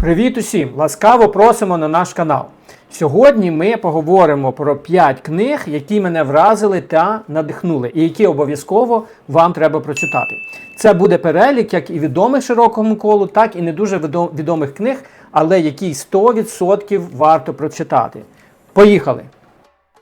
Привіт усім! Ласкаво просимо на наш канал. Сьогодні ми поговоримо про 5 книг, які мене вразили та надихнули, і які обов'язково вам треба прочитати. Це буде перелік як і відомих широкому колу, так і не дуже відомих книг, але які 100% варто прочитати. Поїхали!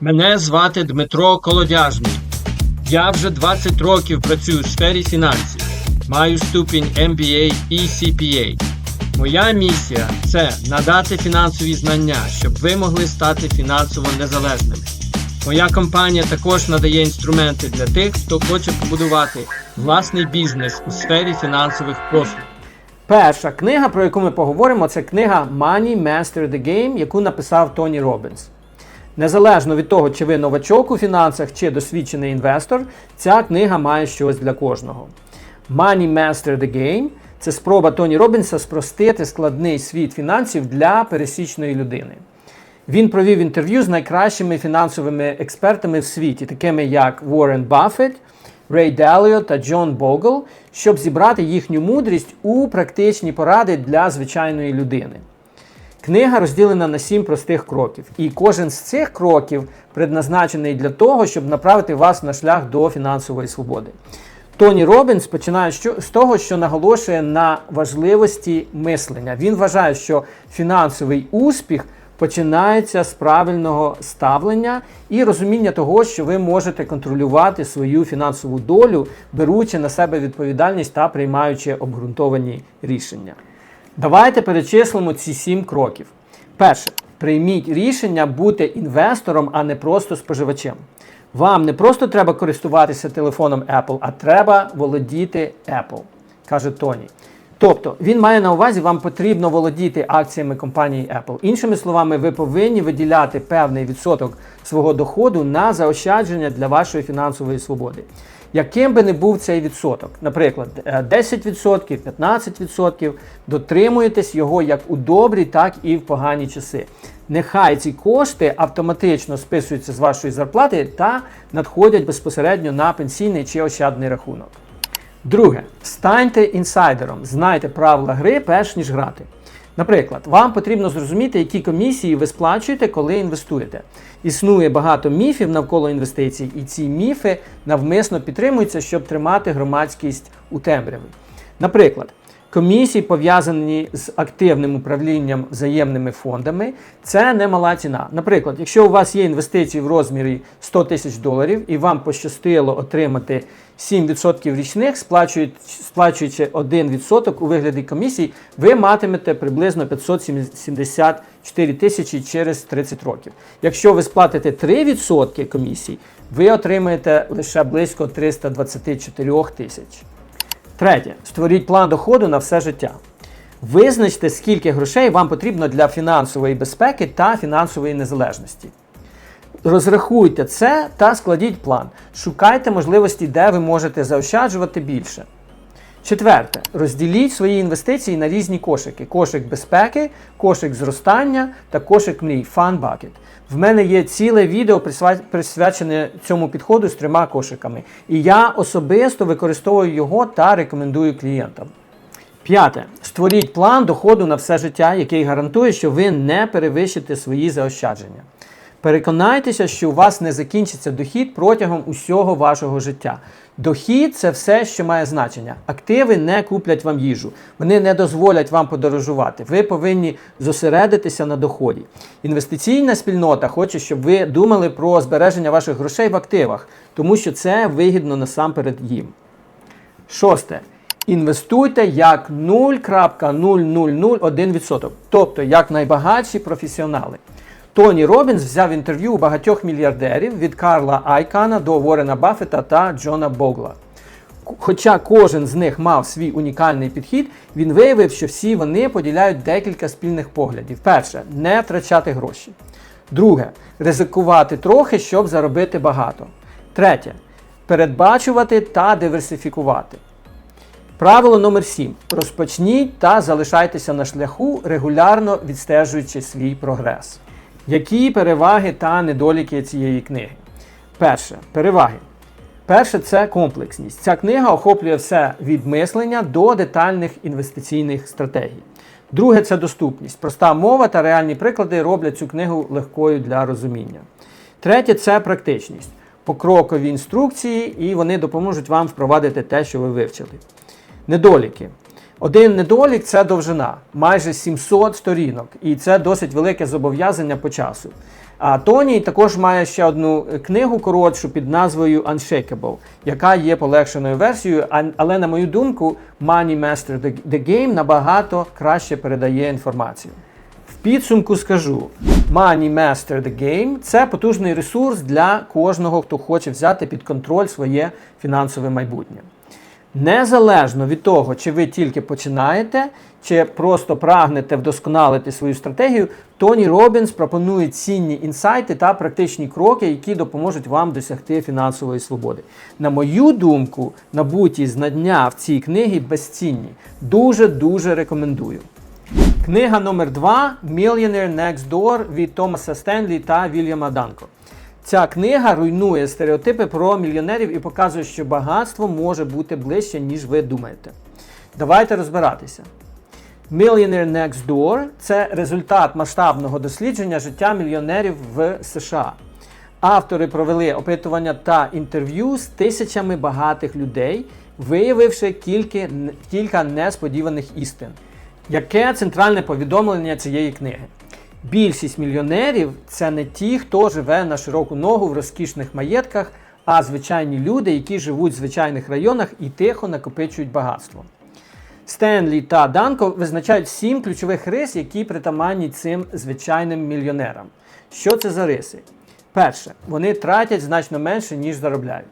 Мене звати Дмитро Колодяжний. Я вже 20 років працюю у сфері фінансів. Маю ступінь MBA і CPA. Моя місія це надати фінансові знання, щоб ви могли стати фінансово незалежними. Моя компанія також надає інструменти для тих, хто хоче побудувати власний бізнес у сфері фінансових послуг. Перша книга, про яку ми поговоримо, це книга Money Master the Game, яку написав Тоні Робінс. Незалежно від того, чи ви новачок у фінансах, чи досвідчений інвестор, ця книга має щось для кожного. Money Master the Game це спроба Тоні Робінса спростити складний світ фінансів для пересічної людини. Він провів інтерв'ю з найкращими фінансовими експертами в світі, такими як Уоррен Баффет, Рей Даліо та Джон Богл, щоб зібрати їхню мудрість у практичні поради для звичайної людини. Книга розділена на сім простих кроків, і кожен з цих кроків предназначений для того, щоб направити вас на шлях до фінансової свободи. Тоні Робінс починає з того, що наголошує на важливості мислення. Він вважає, що фінансовий успіх починається з правильного ставлення і розуміння того, що ви можете контролювати свою фінансову долю, беручи на себе відповідальність та приймаючи обґрунтовані рішення. Давайте перечислимо ці сім кроків. Перше, прийміть рішення бути інвестором, а не просто споживачем. Вам не просто треба користуватися телефоном Apple, а треба володіти Apple, каже Тоні. Тобто він має на увазі, вам потрібно володіти акціями компанії Apple. Іншими словами, ви повинні виділяти певний відсоток свого доходу на заощадження для вашої фінансової свободи. Яким би не був цей відсоток, наприклад, е, 10%, 15%, дотримуєтесь його як у добрі, так і в погані часи. Нехай ці кошти автоматично списуються з вашої зарплати та надходять безпосередньо на пенсійний чи ощадний рахунок. Друге, станьте інсайдером, знайте правила гри, перш ніж грати. Наприклад, вам потрібно зрозуміти, які комісії ви сплачуєте, коли інвестуєте. Існує багато міфів навколо інвестицій, і ці міфи навмисно підтримуються, щоб тримати громадськість у темряві. Наприклад, комісії, пов'язані з активним управлінням взаємними фондами, це немала ціна. Наприклад, якщо у вас є інвестиції в розмірі 100 тисяч доларів і вам пощастило отримати 7% річних, сплачуючи 1% у вигляді комісій, ви матимете приблизно 574 тисячі через 30 років. Якщо ви сплатите 3% комісій, ви отримаєте лише близько 324 тисяч. Третє. Створіть план доходу на все життя. Визначте, скільки грошей вам потрібно для фінансової безпеки та фінансової незалежності. Розрахуйте це та складіть план. Шукайте можливості, де ви можете заощаджувати більше. Четверте, розділіть свої інвестиції на різні кошики: кошик безпеки, кошик зростання та кошик мрій Fun Bucket. В мене є ціле відео присвячене цьому підходу з трьома кошиками. І я особисто використовую його та рекомендую клієнтам. П'яте. Створіть план доходу на все життя, який гарантує, що ви не перевищите свої заощадження. Переконайтеся, що у вас не закінчиться дохід протягом усього вашого життя. Дохід це все, що має значення. Активи не куплять вам їжу, вони не дозволять вам подорожувати. Ви повинні зосередитися на доході. Інвестиційна спільнота хоче, щоб ви думали про збереження ваших грошей в активах, тому що це вигідно насамперед їм. Шосте. Інвестуйте як 0,0001%, тобто як найбагатші професіонали. Тоні Робінс взяв інтерв'ю у багатьох мільярдерів від Карла Айкана до Ворена Баффета та Джона Богла. Хоча кожен з них мав свій унікальний підхід, він виявив, що всі вони поділяють декілька спільних поглядів. Перше не втрачати гроші. Друге ризикувати трохи, щоб заробити багато. Третє передбачувати та диверсифікувати. Правило номер 7. Розпочніть та залишайтеся на шляху, регулярно відстежуючи свій прогрес. Які переваги та недоліки цієї книги? Перше. Переваги. Перше це комплексність. Ця книга охоплює все від мислення до детальних інвестиційних стратегій. Друге це доступність. Проста мова та реальні приклади роблять цю книгу легкою для розуміння. Третє це практичність. Покрокові інструкції, і вони допоможуть вам впровадити те, що ви вивчили. Недоліки. Один недолік це довжина, майже 700 сторінок, і це досить велике зобов'язання по часу. А Тоні також має ще одну книгу коротшу під назвою Unshakable, яка є полегшеною версією, але, на мою думку, Money Master The- The Game набагато краще передає інформацію. В підсумку скажу: Money Master The Game це потужний ресурс для кожного, хто хоче взяти під контроль своє фінансове майбутнє. Незалежно від того, чи ви тільки починаєте, чи просто прагнете вдосконалити свою стратегію, Тоні Робінс пропонує цінні інсайти та практичні кроки, які допоможуть вам досягти фінансової свободи. На мою думку, набуті знання в цій книгі безцінні. Дуже дуже рекомендую. Книга номер 2 Millionaire Next Door від Томаса Стенлі та Вільяма Данко. Ця книга руйнує стереотипи про мільйонерів і показує, що багатство може бути ближче, ніж ви думаєте. Давайте розбиратися. Millionaire Next Door це результат масштабного дослідження життя мільйонерів в США. Автори провели опитування та інтерв'ю з тисячами багатих людей, виявивши кілька, кілька несподіваних істин. Яке центральне повідомлення цієї книги? Більшість мільйонерів це не ті, хто живе на широку ногу в розкішних маєтках, а звичайні люди, які живуть в звичайних районах і тихо накопичують багатство. Стенлі та Данко визначають сім ключових рис, які притаманні цим звичайним мільйонерам. Що це за риси? Перше, вони тратять значно менше, ніж заробляють.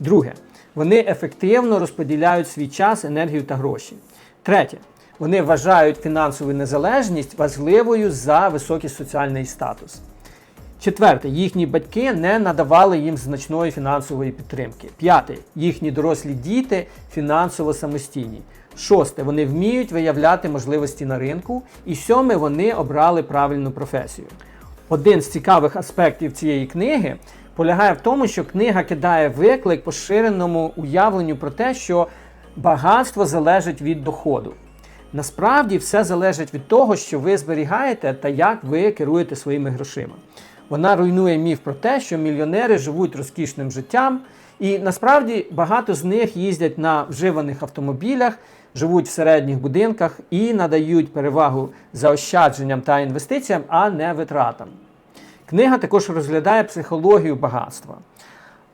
Друге, вони ефективно розподіляють свій час, енергію та гроші. Третє, вони вважають фінансову незалежність важливою за високий соціальний статус. Четверте, їхні батьки не надавали їм значної фінансової підтримки. П'яте, їхні дорослі діти фінансово самостійні. Шосте, вони вміють виявляти можливості на ринку. І сьоме, вони обрали правильну професію. Один з цікавих аспектів цієї книги полягає в тому, що книга кидає виклик поширеному уявленню про те, що багатство залежить від доходу. Насправді все залежить від того, що ви зберігаєте та як ви керуєте своїми грошима. Вона руйнує міф про те, що мільйонери живуть розкішним життям, і насправді багато з них їздять на вживаних автомобілях, живуть в середніх будинках і надають перевагу заощадженням та інвестиціям, а не витратам. Книга також розглядає психологію багатства.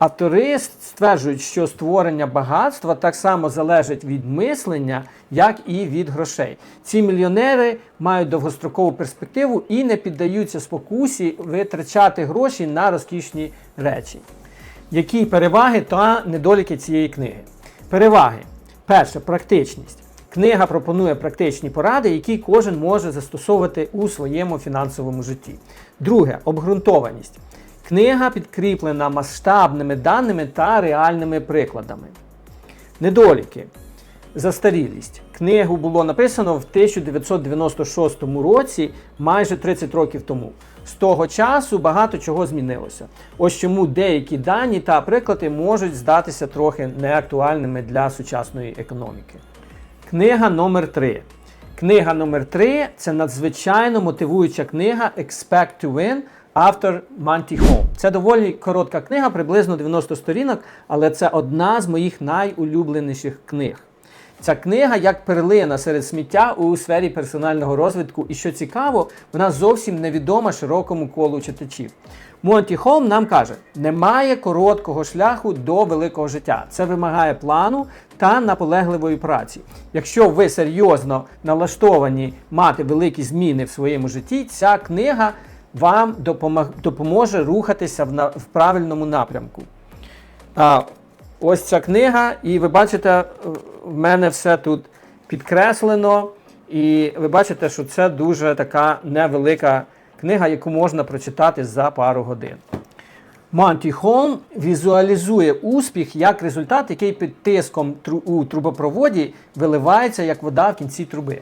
Автори стверджують, що створення багатства так само залежить від мислення, як і від грошей. Ці мільйонери мають довгострокову перспективу і не піддаються спокусі витрачати гроші на розкішні речі. Які переваги та недоліки цієї книги? Переваги. Перше практичність. Книга пропонує практичні поради, які кожен може застосовувати у своєму фінансовому житті. Друге обґрунтованість. Книга підкріплена масштабними даними та реальними прикладами. Недоліки. Застарілість. Книгу було написано в 1996 році, майже 30 років тому. З того часу багато чого змінилося. Ось чому деякі дані та приклади можуть здатися трохи неактуальними для сучасної економіки. Книга номер 3 Книга номер 3 це надзвичайно мотивуюча книга Expect to Win автор Манті Холм. Це доволі коротка книга, приблизно 90 сторінок, але це одна з моїх найулюбленіших книг. Ця книга як перлина серед сміття у сфері персонального розвитку, і що цікаво, вона зовсім невідома широкому колу читачів. Монті Холм нам каже: немає короткого шляху до великого життя. Це вимагає плану та наполегливої праці. Якщо ви серйозно налаштовані мати великі зміни в своєму житті, ця книга вам допоможе рухатися в, правильному напрямку. А, ось ця книга, і ви бачите, е, в мене все тут підкреслено. І ви бачите, що це дуже така невелика книга, яку можна прочитати за пару годин. Монті Холм візуалізує успіх як результат, який під тиском у трубопроводі виливається як вода в кінці труби.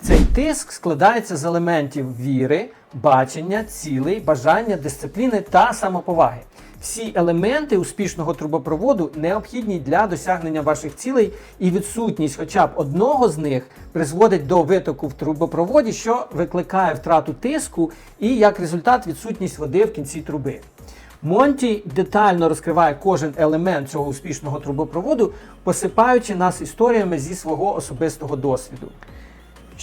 Цей тиск складається з елементів віри, бачення, цілей, бажання, дисципліни та самоповаги. Всі елементи успішного трубопроводу необхідні для досягнення ваших цілей, і відсутність хоча б одного з них призводить до витоку в трубопроводі, що викликає втрату тиску і як результат відсутність води в кінці труби. Монті детально розкриває кожен елемент цього успішного трубопроводу, посипаючи нас історіями зі свого особистого досвіду.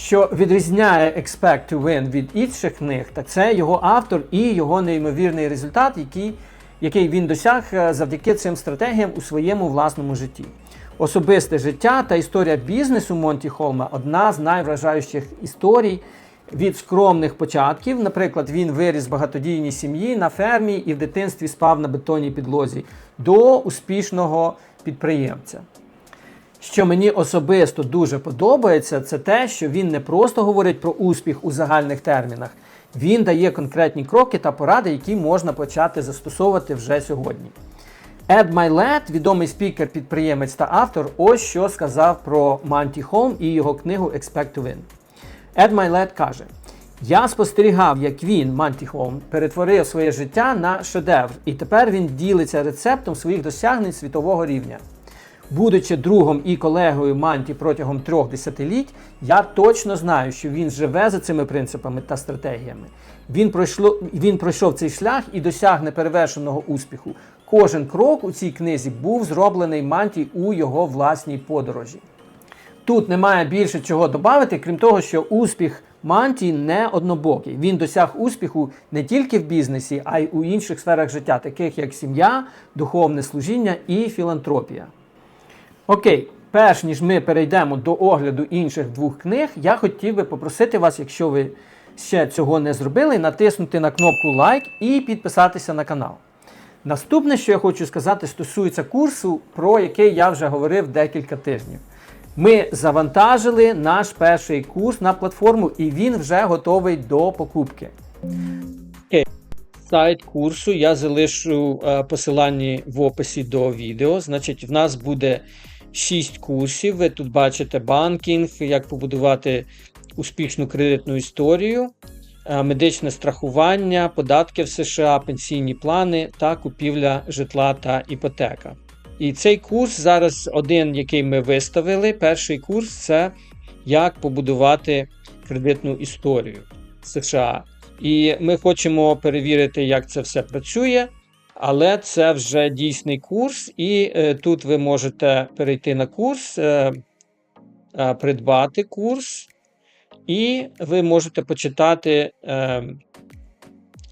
Що відрізняє Expect to Win від інших книг, так це його автор і його неймовірний результат, який, який він досяг е, завдяки цим стратегіям у своєму власному житті. Особисте життя та історія бізнесу Монті Холма одна з найвражаючих історій від скромних початків. Наприклад, він виріс в багатодійній сім'ї на фермі і в дитинстві спав на бетонній підлозі до успішного підприємця. Що мені особисто дуже подобається, це те, що він не просто говорить про успіх у загальних термінах, він дає конкретні кроки та поради, які можна почати застосовувати вже сьогодні. Ед Майлет, відомий спікер, підприємець та автор, ось що сказав про Манті Холм і його книгу Expect to Win. Ед Майлет каже: Я спостерігав, як він, Манті Холм, перетворив своє життя на шедевр, і тепер він ділиться рецептом своїх досягнень світового рівня. Будучи другом і колегою Манті протягом трьох десятиліть, я точно знаю, що він живе за цими принципами та стратегіями. Він пройшло, він пройшов цей шлях і досяг неперевершеного успіху. Кожен крок у цій книзі був зроблений Манті у його власній подорожі. Тут немає більше чого додати, крім того, що успіх Манті не однобокий. Він досяг успіху не тільки в бізнесі, а й у інших сферах життя, таких як сім'я, духовне служіння і філантропія. Окей, перш ніж ми перейдемо до огляду інших двох книг, я хотів би попросити вас, якщо ви ще цього не зробили, натиснути на кнопку лайк і підписатися на канал. Наступне, що я хочу сказати, стосується курсу, про який я вже говорив декілька тижнів. Ми завантажили наш перший курс на платформу, і він вже готовий до покупки. Сайт курсу я залишу е, посилання в описі до відео. Значить, в нас буде 6 курсів. Ви тут бачите банкінг, як побудувати успішну кредитну історію, е, медичне страхування, податки в США, пенсійні плани та купівля житла та іпотека. І цей курс зараз один, який ми виставили. Перший курс це як побудувати кредитну історію США. І ми хочемо перевірити, як це все працює. Але це вже дійсний курс, і е, тут ви можете перейти на курс, е, е, придбати курс, і ви можете почитати е,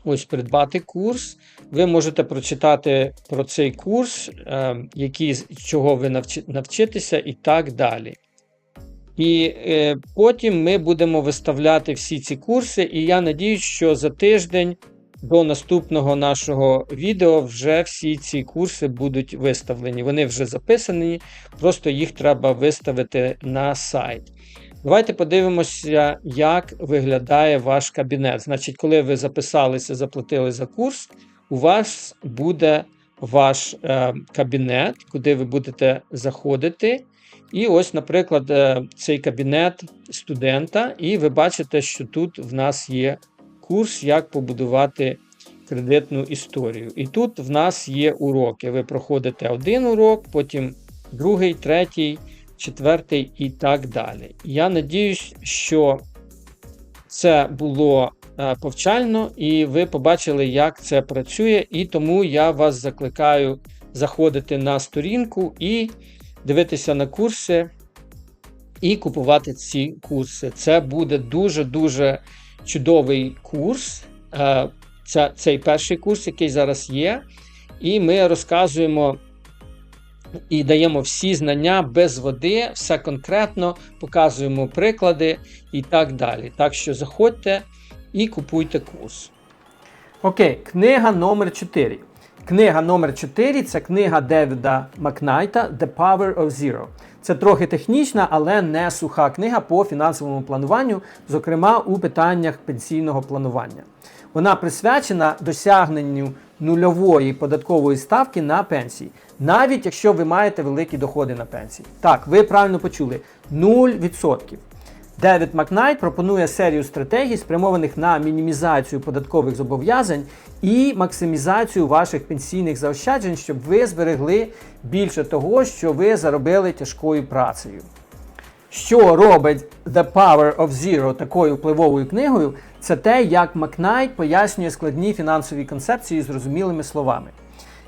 ось придбати курс. Ви можете прочитати про цей курс, е, які, чого ви навчи, навчитеся, і так далі. І е, потім ми будемо виставляти всі ці курси, і я надіюсь, що за тиждень до наступного нашого відео вже всі ці курси будуть виставлені. Вони вже записані, просто їх треба виставити на сайт. Давайте подивимося, як виглядає ваш кабінет. Значить, коли ви записалися, заплатили за курс, у вас буде ваш е, кабінет, куди ви будете заходити. І ось, наприклад, е, цей кабінет студента, і ви бачите, що тут в нас є курс, як побудувати кредитну історію. І тут в нас є уроки. Ви проходите один урок, потім другий, третій, четвертий і так далі. Я надіюсь, що це було е, повчально, і ви побачили, як це працює. І тому я вас закликаю заходити на сторінку і дивитися на курси і купувати ці курси. Це буде дуже-дуже чудовий курс. Це цей перший курс, який зараз є. І ми розказуємо і даємо всі знання без води, все конкретно, показуємо приклади і так далі. Так що заходьте і купуйте курс. Окей, книга номер 4. Книга номер 4 це книга Девіда Макнайта The Power of Zero. Це трохи технічна, але не суха книга по фінансовому плануванню, зокрема у питаннях пенсійного планування. Вона присвячена досягненню нульової податкової ставки на пенсії, навіть якщо ви маєте великі доходи на пенсії. Так, ви правильно почули 0%. Девід Макнайт пропонує серію стратегій, спрямованих на мінімізацію податкових зобов'язань і максимізацію ваших пенсійних заощаджень, щоб ви зберегли більше того, що ви заробили тяжкою працею. Що робить The Power of Zero такою впливовою книгою, це те, як Макнайт пояснює складні фінансові концепції зрозумілими словами.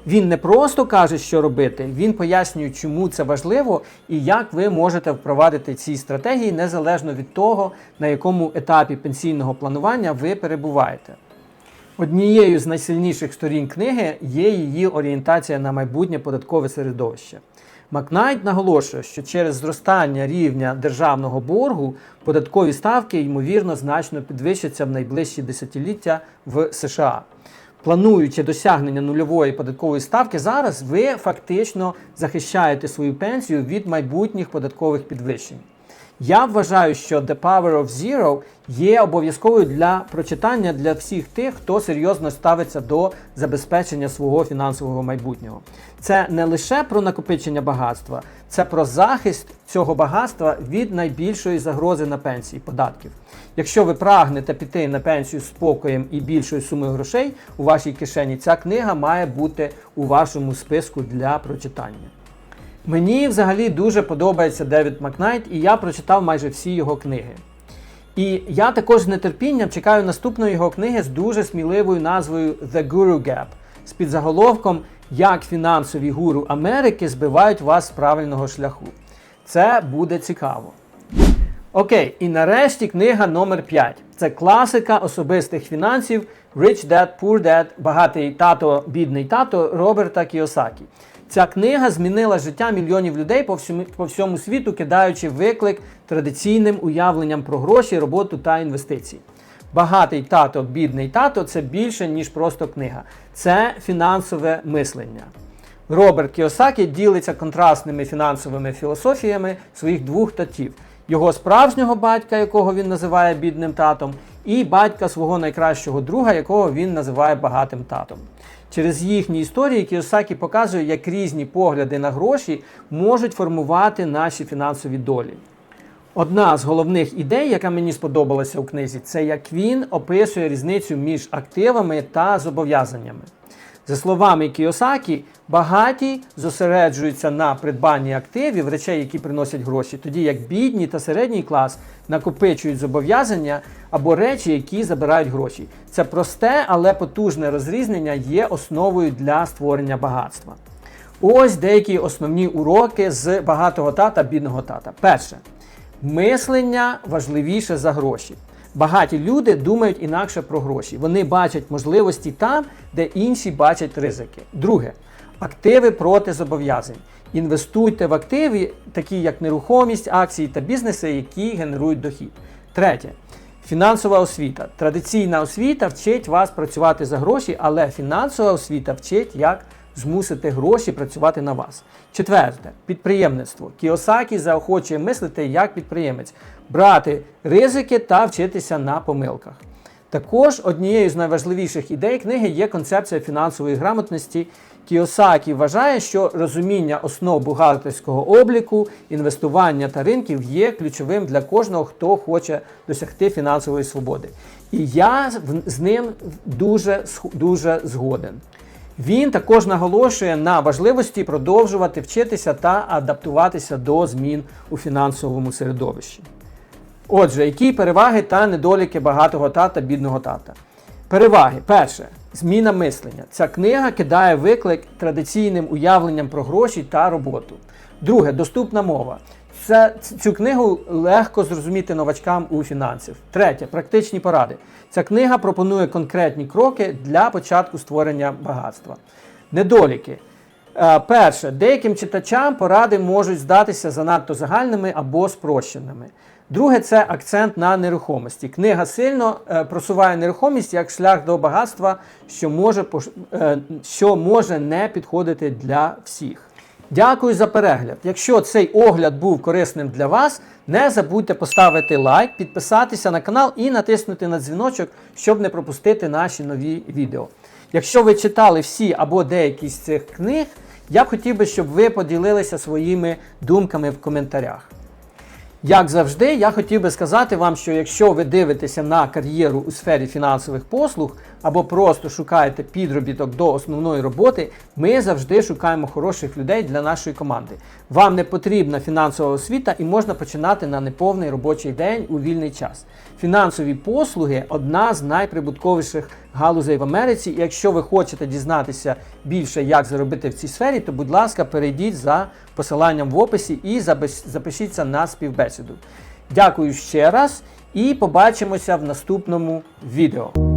Він не просто каже, що робити, він пояснює, чому це важливо і як ви можете впровадити ці стратегії незалежно від того, на якому етапі пенсійного планування ви перебуваєте. Однією з найсильніших сторін книги є її орієнтація на майбутнє податкове середовище. Макнайт наголошує, що через зростання рівня державного боргу податкові ставки ймовірно значно підвищаться в найближчі десятиліття в США. Плануючи досягнення нульової податкової ставки, зараз ви фактично захищаєте свою пенсію від майбутніх податкових підвищень. Я вважаю, що The Power of Zero є обов'язковою для прочитання для всіх тих, хто серйозно ставиться до забезпечення свого фінансового майбутнього. Це не лише про накопичення багатства, це про захист цього багатства від найбільшої загрози на пенсії податків. Якщо ви прагнете піти на пенсію спокоєм і більшою сумою грошей у вашій кишені, ця книга має бути у вашому списку для прочитання. Мені взагалі дуже подобається Девід Макнайт, і я прочитав майже всі його книги. І я також з нетерпінням чекаю наступної його книги з дуже сміливою назвою The Guru Gap з підзаголовком Як фінансові гуру Америки збивають вас з правильного шляху. Це буде цікаво. Окей, і нарешті книга номер 5. Це класика особистих фінансів Rich Dad, Poor Dad, багатий тато, бідний тато Роберта Кіосакі. Ця книга змінила життя мільйонів людей по всьому, по всьому світу, кидаючи виклик традиційним уявленням про гроші, роботу та інвестиції. Багатий тато, бідний тато це більше, ніж просто книга. Це фінансове мислення. Роберт Кіосакі ділиться контрастними фінансовими філософіями своїх двох татів: його справжнього батька, якого він називає бідним татом, і батька свого найкращого друга, якого він називає багатим татом. Через їхні історії Кіосакі показує, як різні погляди на гроші можуть формувати наші фінансові долі. Одна з головних ідей, яка мені сподобалася у книзі, це як він описує різницю між активами та зобов'язаннями. За словами Кіосакі, багаті зосереджуються на придбанні активів, речей, які приносять гроші, тоді як бідні та середній клас накопичують зобов'язання або речі, які забирають гроші. Це просте, але потужне розрізнення є основою для створення багатства. Ось деякі основні уроки з багатого тата, бідного тата. Перше. Мислення важливіше за гроші. Багаті люди думають інакше про гроші. Вони бачать можливості там, де інші бачать ризики. Друге, активи проти зобов'язань. Інвестуйте в активи, такі як нерухомість, акції та бізнеси, які генерують дохід. Третє. Фінансова освіта. Традиційна освіта вчить вас працювати за гроші, але фінансова освіта вчить, як змусити гроші працювати на вас. Четверте підприємництво. Кіосакі заохочує мислити як підприємець, брати ризики та вчитися на помилках. Також однією з найважливіших ідей книги є концепція фінансової грамотності. Кіосакі вважає, що розуміння основ бухгалтерського обліку, інвестування та ринків є ключовим для кожного, хто хоче досягти фінансової свободи. І я з- ним дуже, дуже згоден. Він також наголошує на важливості продовжувати вчитися та адаптуватися до змін у фінансовому середовищі. Отже, які переваги та недоліки багатого тата, бідного тата? Переваги. Перше. Зміна мислення. Ця книга кидає виклик традиційним уявленням про гроші та роботу. Друге, доступна мова. Це, цю книгу легко зрозуміти новачкам у фінансів. Третє практичні поради. Ця книга пропонує конкретні кроки для початку створення багатства. Недоліки. Е, Перше, деяким читачам поради можуть здатися занадто загальними або спрощеними. Друге, це акцент на нерухомості. Книга сильно е, просуває нерухомість як шлях до багатства, що може, е, що може не підходити для всіх. Дякую за перегляд. Якщо цей огляд був корисним для вас, не забудьте поставити лайк, підписатися на канал і натиснути на дзвіночок, щоб не пропустити наші нові відео. Якщо ви читали всі або деякі з цих книг, я б хотів би, щоб ви поділилися своїми думками в коментарях. Як завжди, я хотів би сказати вам, що якщо ви дивитеся на кар'єру у сфері фінансових послуг або просто шукаєте підробіток до основної роботи, ми завжди шукаємо хороших людей для нашої команди. Вам не потрібна фінансова освіта і можна починати на неповний робочий день у вільний час. Фінансові послуги одна з найприбутковіших галузей в Америці. Якщо ви хочете дізнатися більше, як заробити в цій сфері, то будь ласка, перейдіть за посиланням в описі і запишіться на співбесіду. Дякую ще раз і побачимося в наступному відео.